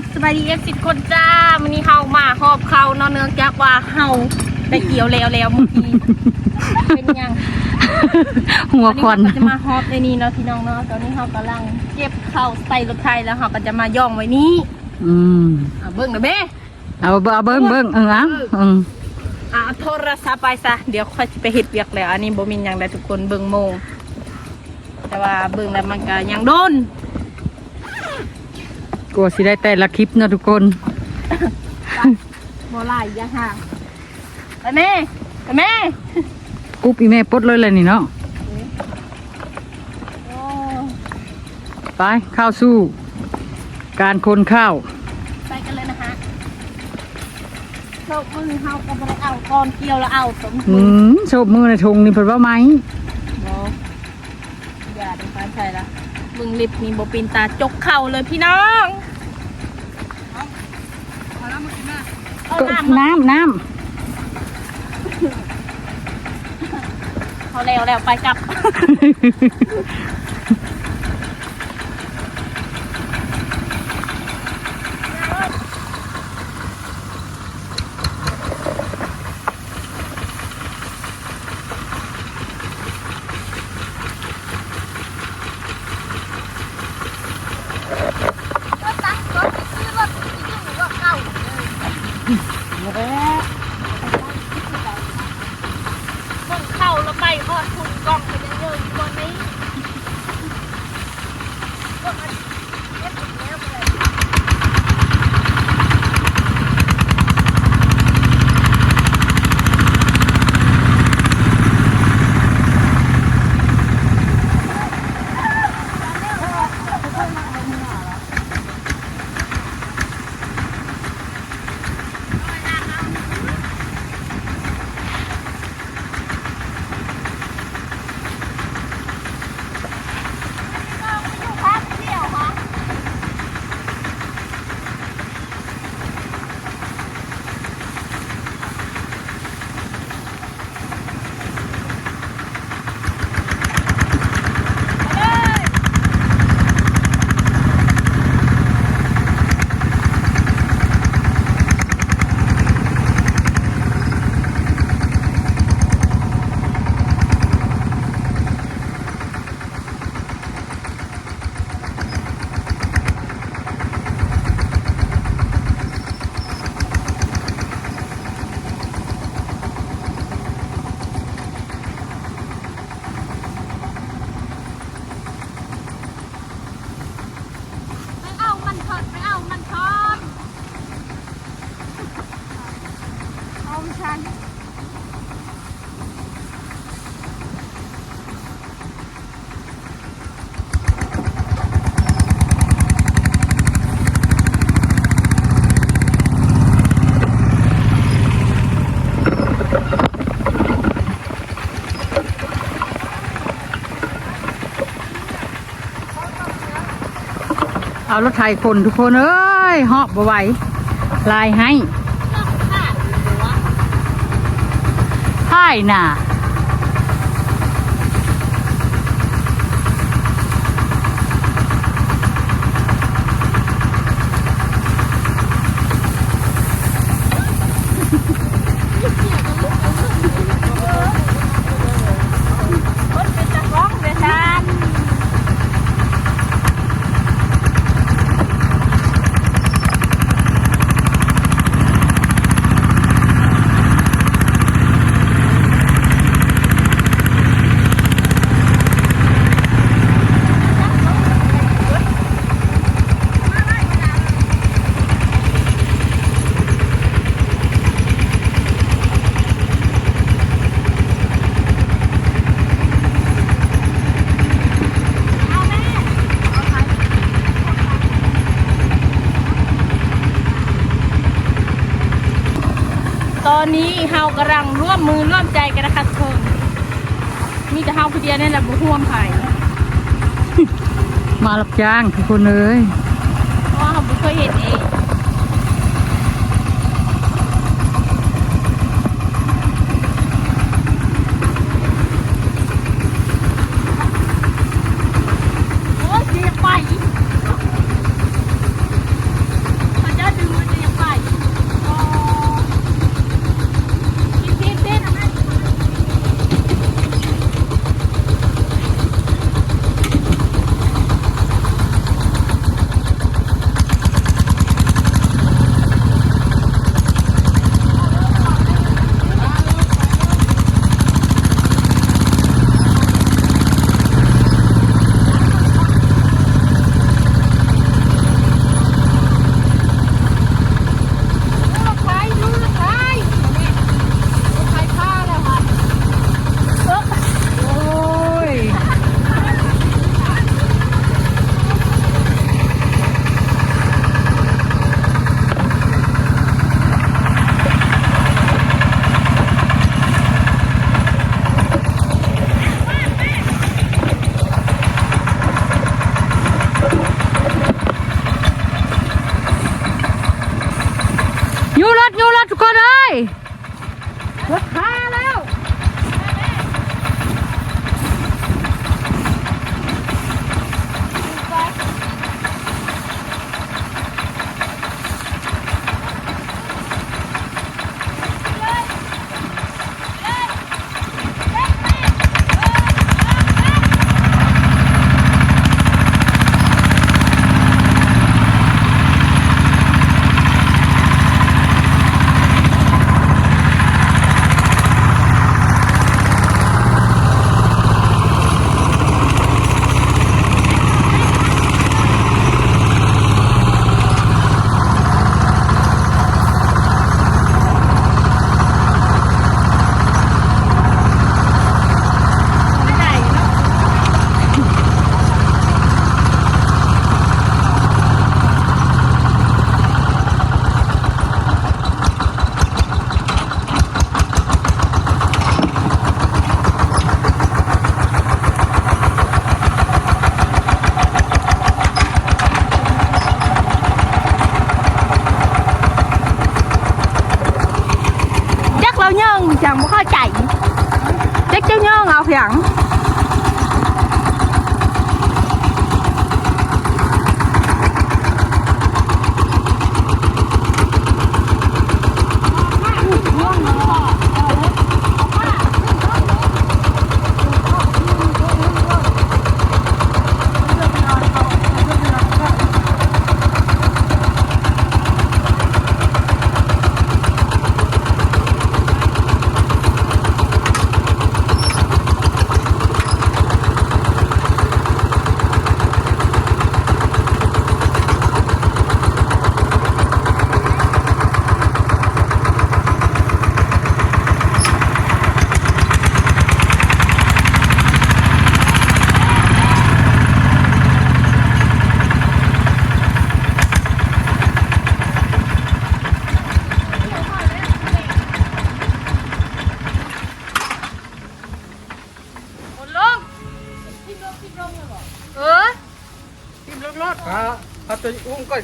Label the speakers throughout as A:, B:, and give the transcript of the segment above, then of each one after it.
A: บสบายดีเอฟสิคนจ้าวันนี้เฮามาหอบเขาเนาะเนื่องจากว่าเฮาได้เกี่ยวแล้วแล้วเมื่อกี้เป็นยัง
B: หัวควัน
A: เฮาก็จะมาหอบในนี้เนาะพี่น้องเนาะตอนนี้เฮากำลังเก็บเข้าวใส่รถไทยแล้วเฮาก็จะมาย่องไว้นี้
B: อืม
A: อะเบิ่งนะเบ้
B: เอาเบิ่งเอาเบิ้งเบิ้งเอออะอืม
A: อะโทรศัพท์ไปซะเดี๋ยวค่อยสิไปเฮ็ดเวียกแล้วอันนี้บ่มีหยังได้ทุกคนเบิ่งโมงแต่ว่าเบิ่งแล้วมันก็ยังโดน
B: ก ลัวสิได้แต่ละคลิปเนาะทุกคน
A: บ่หลายอย่าห่างไปแม่ไปแม่
B: กุ๊บอีแม่ปลดเลยเลยนี่เนาะ
A: โอ้
B: ไปข้าวสู้ การคนข้าว
A: ไปกันเลยนะฮะโชคมือเฮาก็บ่ได้เอาก่อนเกี่ยวแล้วเอาสม
B: อื
A: มือ
B: มโชบมือในทงนี่เพิ่นว่าไหม
A: บ่อย่าได้ฟ้าใช่ละมึงลิฟต์นี่บ่ปีนตาจกเข่าเลยพี่น้องเอา
B: ก็
A: น้ำมา
B: น้ำน้
A: เขาแล้วแล้วไปกลับ เบิ่งเข้าแล้วไปพอดคุณกล้องไปยังเยอะอยู่บนนี้เบิ่งอันเอ็ดอีกแล้วไปเลย ไม่เอามันทอดไม่เอามันทอดเอาฉันำ
B: เอา รถไถคนทุกคนเอ้ยหอบบ่ไหวลายให้ให้น่ะ
A: ต อนนี้เฮากำลังร่วมมือร่วมใจกันนะคะทุกคนมีแต่เฮาคนเดียวนี่แหละบ่ห่วมไผ่
B: มารับจ้างทุกคนเอ้ย
A: เพราะว่าเฮาบ่เคยเห็นเอง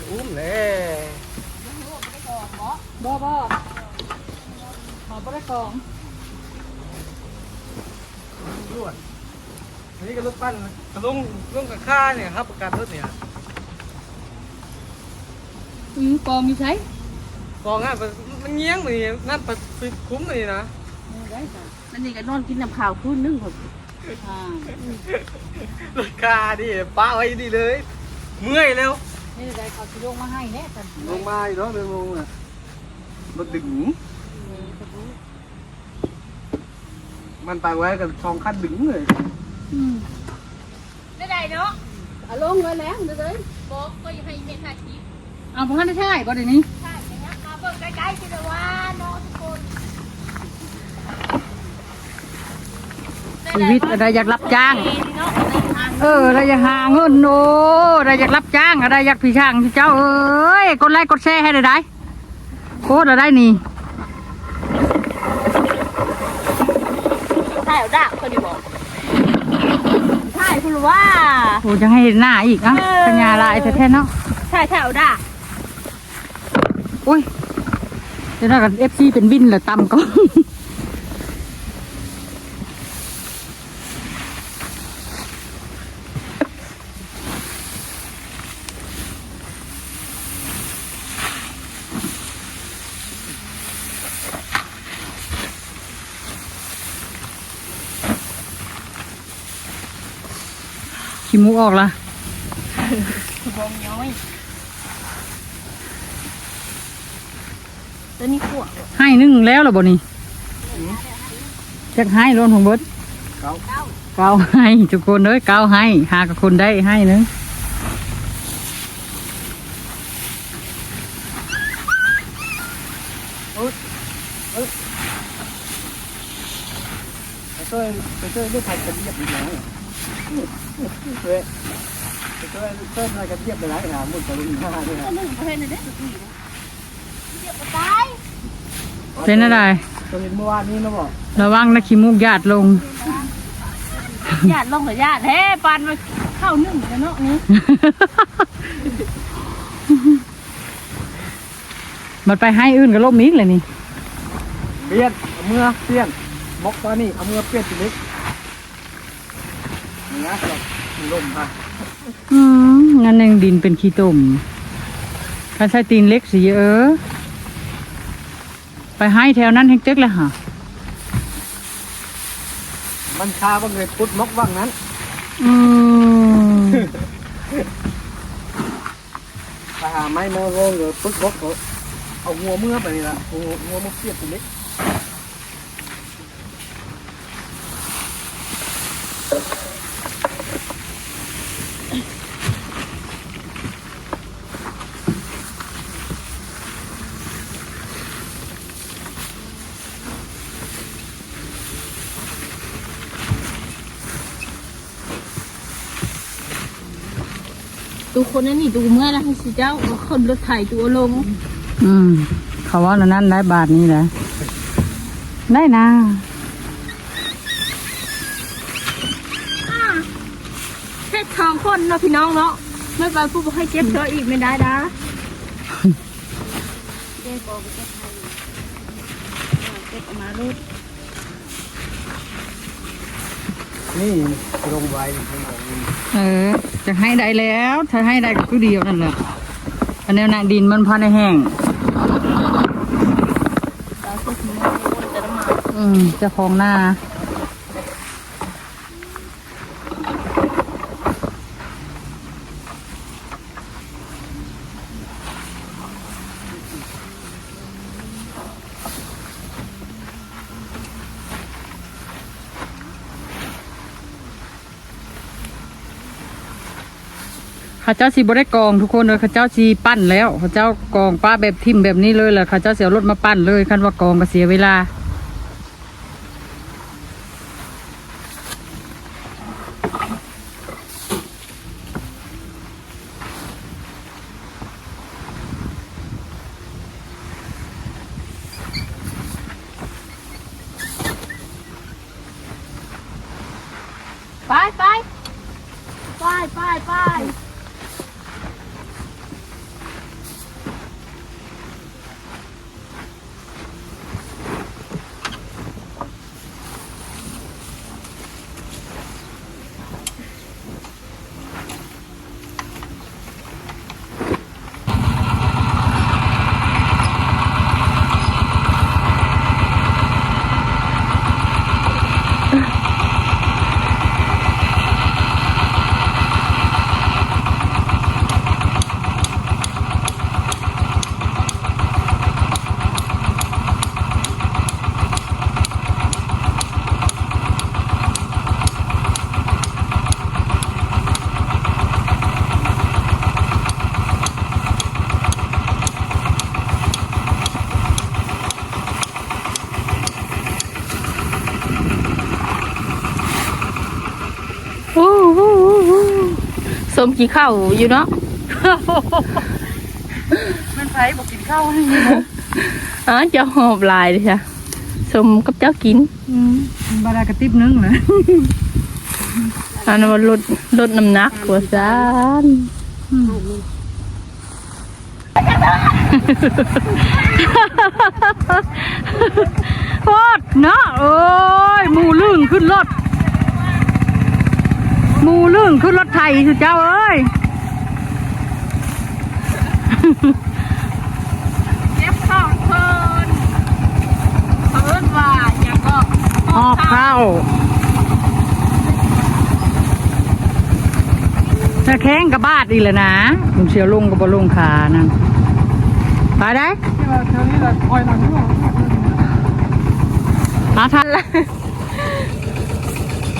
C: จะอุ้มก็อุ้มแหละ
B: บ่บ่ขอบ่ได้กอง
C: รวดอันนี้ก็รถปั้นกระลุงลุงกับข้าเนี่ยครับประกันรถเนี่ย
B: อือกองอยู่ใช้
C: กองอะมันเงี้ยงมันนี่นั่นปัดซื้อคุ้มเลยนะ
B: ได้จ้ะ
A: นั่นนี่ก็นอนกินน้ำข้าวคืนนึงผม
B: อ่าร
C: ถข้าดิป้าไว้ดีเลย เมื่อยแล้ว
B: นี่ได้เขาสิลงมาให้แน่จ้ะ
C: ลงมาอีกแล้วเดินลงอะรถดึง มันไปไว้กับช่องคันดึงเลย
B: อืม
A: ได้ได้เนาะ
B: เอาลงไว้แล้วเด้อเด้อ
A: บอกก็ยังให้เม็ดหาชีพ
B: เอาบ่ทันได้ใช่บ่เดี๋ยวนี้
A: ใช่อย่างเงี้ยมาเบิ่งใกล้ๆสิเด้อว่าเนาะทุกคน
B: ชีวิตอะไรอยากรับจ้าง
A: เนาะ
B: เอออะไรอยากหาเงินโอ้อะไรอยากรับจ้างอะไรอยากพี่ช่างเจ้าเอ้ยกดไลค์กดแชร์ให้ได้ได้โคตรอะไรนี่
A: ใช่เอาด่าคนดีบอกใช่คุณว่า
B: โอ้จะให้เห็นหน้าอีกอะ
A: เออ
B: ปัญญาลายแท้ๆเนาะ
A: ใช่ใช่เอาด่า
B: อุ้ยเดี๋ยวถ้ากันเอฟซีเป็นวินเหรอตำก็ ขี้มูกออกละ
A: บองย้อยตัวนี้ขวด
B: ให้นึ่งแล้วเหรอบ่นี่จักให้ร้อนของเบิด
C: เขา
B: เกาให้ทุกคนเลยเกาให้หากับคนได้ให้หนึง
C: ไปช่วยไปช่วยเรื่องไทยกันเยียบอีก แล้วเว้ยไปช่วยเพิ่มอะไรกันเยียบไปหลายหาหมดไปลุงห้าด้วยนะ
A: ตัวหนึ่งประเภทนึงเด้อตัวนี้นะเดี๋ยวก็ตาย
B: เป็นอะไร
C: ตัวเห็นเมื่อวานนี้นะบอก
B: ระวังนะขี้มูกหยาดลง
A: ญาติลงกับญาติเฮ้ปานมาเข้านึ่งกันเนาะนี่
B: มันไปให้อื่นกับลมอีกเลยนี่
C: เปลี่ยนเอามือเปลี่ยนมกตอนนี้เอามือเปลี่ยนสิเล็ก นี่นะครับลมค่ะ
B: อืมงั้นยังดินเป็นขี้ตุ่มถ้าใช้ตีนเล็กสิเออ ไปให้แถวนั้นแห้งเจ๊กเลยฮะ
C: มันชาบังเลยพุดมกว่างนั้น
B: อืม
C: ไปหาไม้โมโรงหรือปึ๊กมกเอาหัวเมื่อไปนี่ละหัวหัวมกเปลี่ยนสิเล็ก
A: ตูคนนั้นนี่ตูเมื่อนะให้สิเจ้าเอาคนรถไถตัวลง
B: อืม เขาว่าแล้วนั้นได้บาทนี้แหละได้นะ
A: แค่สองคนเนาะพี่น้องเนาะไม่ไปผู้บอกให้เจ็บเธออีกไม่ได้นะเจ็บบอกเจ็บไทยเจ็บออกมาลูก
C: นี่ลงไว้ข้างหลังนี่
B: เออ จะให้ได้แล้ว ถ้าให้ได้ก็คือเดียวนั่นแหละอันแนวหน้าดินมันพอในแห้ง
A: อืม
B: จะคลองหน้า ข้าเจ้าสีบได้กองทุกคนเลยข้าเจ้าสีปั้นแล้วข้าเจ้ากองป้าแบบทิมแบบนี้เลยแหละข้าเจ้าเสียรถมาปั้นเลยคันว่ากองก็เสียเวลา
A: ไปไปไปไปไป ส มกี่ข้าวอยู่เนาะ
B: มันไผบอกกินข้าวนี่
A: อ๋อเจ้าหอบหลายเลยจ้ะสมกับเจ้ากิน
B: อืมบาดากระติบนึงนะ
A: อันนั้นว่าลดลดน้ำหนักกว่าซาน
B: โคตรเนาะโอ้ยหมูลื่นขึ้นรถห มูลื่นขึ้นรถไทยสุดเจ้าเอ้ย
A: เจ็บท้องเพิ่นเพิ่นว่าอยากก็
B: ออกเข้าจะแข้งกับบาดอีกแล้วนะผมเชียวลงกับบลงขานั่นไปได้
C: เท่านี้แหละคอยหลังนี่หรอ
B: มาทันละ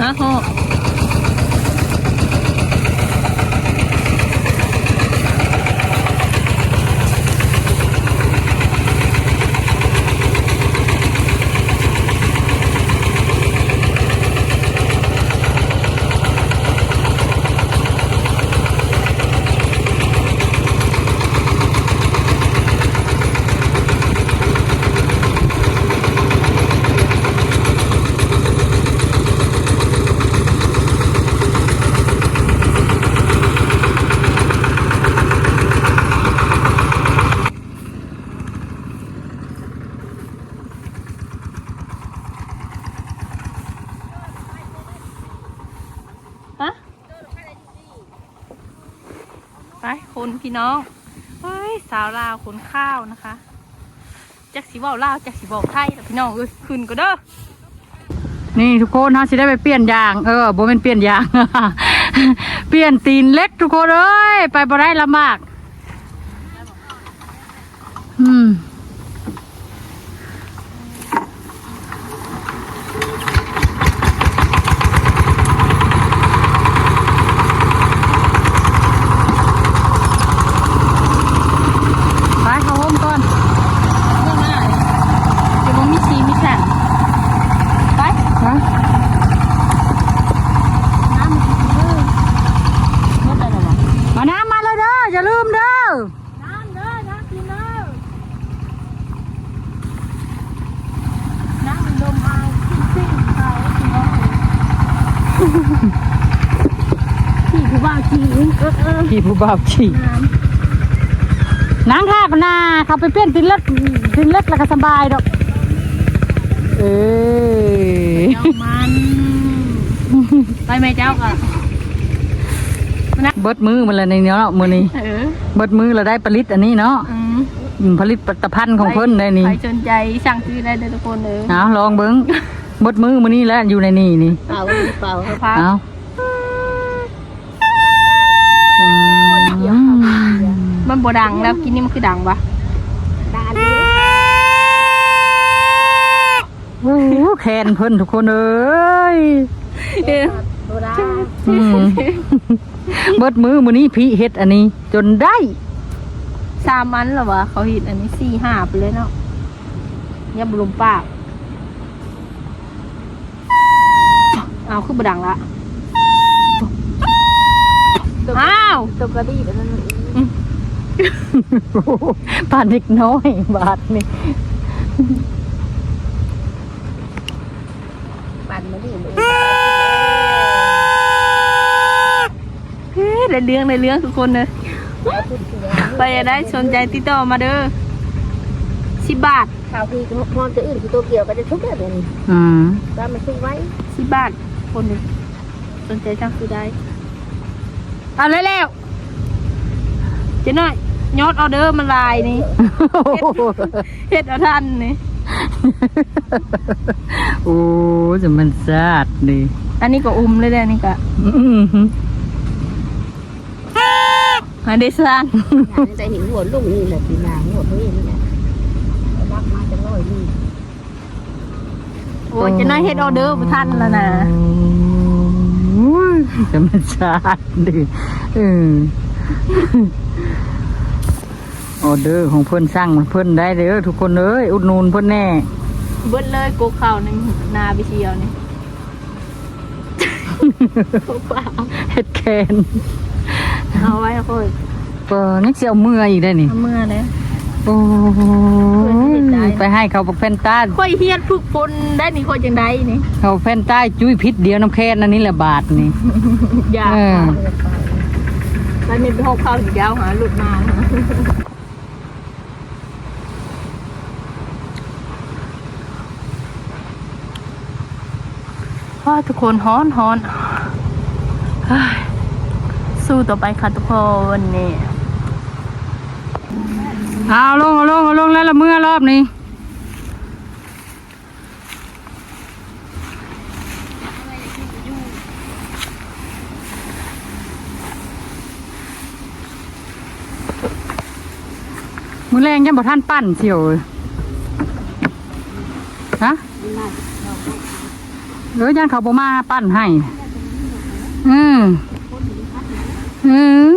A: ฮะหอบ ฮะไปคนพี่น้องเฮ้ยสาวลาวคนข้าวนะคะ จักสีบอกลาวจักสีบอกไทยแต่พี่น้องเอ้ยขึ้นก็เด้อ
B: นี่ทุกคนฮะสิได้ไปเปลี่ยนยาง เออบ่เมนเปลี่ยนยาง เปลี่ยนตีนเล็กทุกคนเอ้ยไปบ่ได้ลำบาก อืม ไปเข้าห้องก่อน
A: เมื่อหน้าเลยเดี๋ยวมันมีชีมีแสนไป
B: นะ
A: น้ำมันกินเด้อเมื่อไหร่หรอวะ
B: มาน้ำมาเลยเด้อ อย่าลืมเด้อ
A: น้ำเด้อน้ำกินเด้อน้ำมันดมเอาซิ่งๆเขาพี่น้องพี่ผู้บ่าวจริง เออเออ
B: พี่ผู้บ่าวขี่
A: น้ำ
B: นางค่ะพนาเขาไปเปลี่ยนตินเล็ดตินเล็ดแล้วก็สบายดอก เอ้ย
A: เจ้ามันไปไหมเจ้าก่ะ
B: เบิดมือมันเลยในเนาะมือนี้
A: เออ
B: เบิดมือเราได้ผลิตอันนี้เนาะ
A: อืม
B: อืมผลิตผลิตภัณฑ์ของเพิ่นได้นี่
A: ใครสนใจสั่งซื้อได้เลยทุกคนเลย
B: เอาลองเบิ้งเบิดมือมือนี้แล้วอยู่ในนี่นี่
A: เปล่าเปล่าเออพัก
B: เอา มั
A: นบ่ดังแล้วกินนี่มันคือดังปะ
B: โอ้โหแคนเพิ่นทุกคนเอ้ย
A: เออ
B: อืมเบิดมือมือนี้พี่เฮ็ดอันนี้ จนได้
A: สามมันเหรอวะเขาหิดอันนี้สี่ห้าไปเลยเนาะยับลมปากเอาคือบ่ดังละอ้าวตกกระดีแบบนั้น
B: ปานเด็กน้อยบาทนี่
A: ปั่นมาดิเฮ้ยได้เรื่องได้เรื่องทุกคนเลยไปได้สนใจติดต่อมาเด้อสิบบาท
D: ข่าวคือมองจะอื่นคือตัวเกี่ยวก็จะทุกอย่างเลย
B: อืม
D: ว่ามันทุกไว้
A: สิบบาทคนหนึ่งสนใจสั่งซื้อได้
B: เอาเลยแล้ว
A: เจ๊น้อย ยอดออเดอร์มันลายนี่ เฮ็ดเอาทันนี่
B: โอ้จะมันซาดนี่
A: อันนี้ก็อุ้มเลยเด้ออันนี่ก็
B: อื้อหือ
A: หาได้สร้าง
D: จะเห็นหัวลุงนี่แหละปีนาหัวเฮ้ยนี่แหละรับมาจะร้อยนี่
A: โอ้ยเจ๊น้อยเฮ็ดออเดอร์บ่ทันแล้วนะ
B: โอ้ยจะมันซาดดิเออ ออเดอร์ของเพิ่นสร้างมันเพิ่นได้เด้อทุกคนเอ้ยอุดหนูนเพิ่นแน่
A: เบิดเลยโกข้าวหนึงนาไปเชียวนี่
B: เฮ็ดแคน
A: เอาไว้ค่อย
B: เปิดนี่เสียวเมื่ออีกได้นี่
A: เอาเมื่อเลย
B: โอ้ยไปให้เขาบอกแฟนต้า
A: ค่อยเฮียนฝึกฝนได้นี่ค่อยจังไดนี่
B: เขาแฟนต้าจุ้ยพิษเดียวน้ำแค่นั้นนี่แหละบาทนี่
A: อย่า
B: เออ
A: แล้วนี่ไปหกข้าวอีกแล้วหาหลุดมา ว่าทุกคนฮ้อนฮ้อนเฮ้ยสู้ต่อไปค่ะทุกคนนี่
B: เอาลงเอาลงเอาลงแล้วละเมื่อรอบนี้มือแรงยังบ่ท่านปั้นเสียวอ้ยฮะ เออยันเขาบ่มาปั้นให้ อืมอืม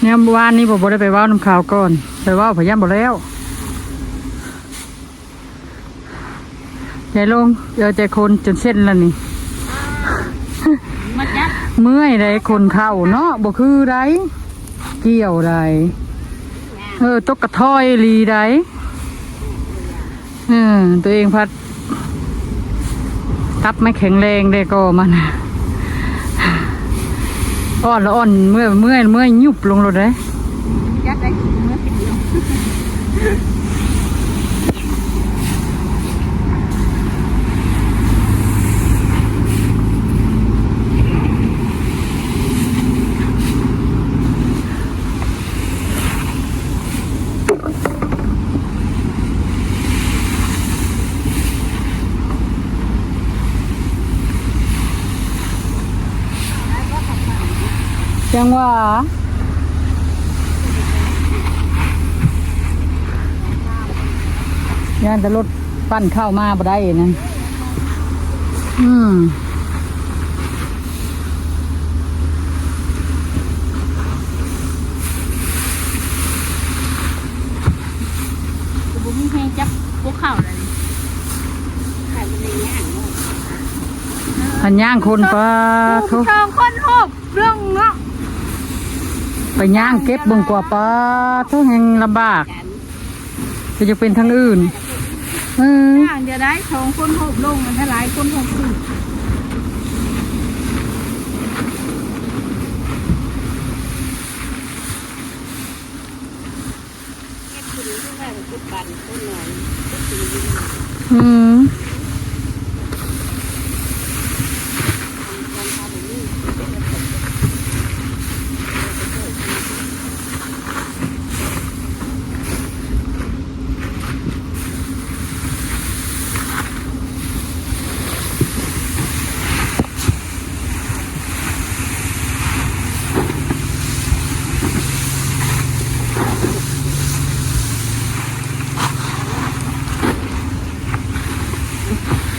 B: เนี่ยเมื่อวานนี้ผมบ่ได้ไปเว่าน้ำข่าวก่อน ไปเว่าพยายามบ่แล้วใจลงเจอใจคนจนเส้นแล้วนี่
A: มาจัด
B: เมื่อยได้คนเข้าเนาะบ่คือไร เกี่ยวไรเออตกกระท้อยลีไรเออตัวเองพัดทับไม่แข็งแรงได้ก็มันอ่อนละอ่อนเมื่อเมื่อเมื่อยยุบลงรถเลย
A: จัดได้เมื่อ ยว
B: จังหว่า ย่านแต่รถปั้นเข้ามาบ่ได้นั่นอืม
A: บุ้มีแห้งจับพวกข้าวเลย
B: พันย่างคนปลาทุ
A: ทองคนหกเรื่องเนาะ
B: ไปย่างเก็บเบิ่งกว่าปลาทุกแห่งลำบากก็จะเป็นทางอื่นเออ
A: อย่างจะได้ทองคนหกลงมันถ้าหลายคนหกขึ้น
B: อืม
A: Thank you.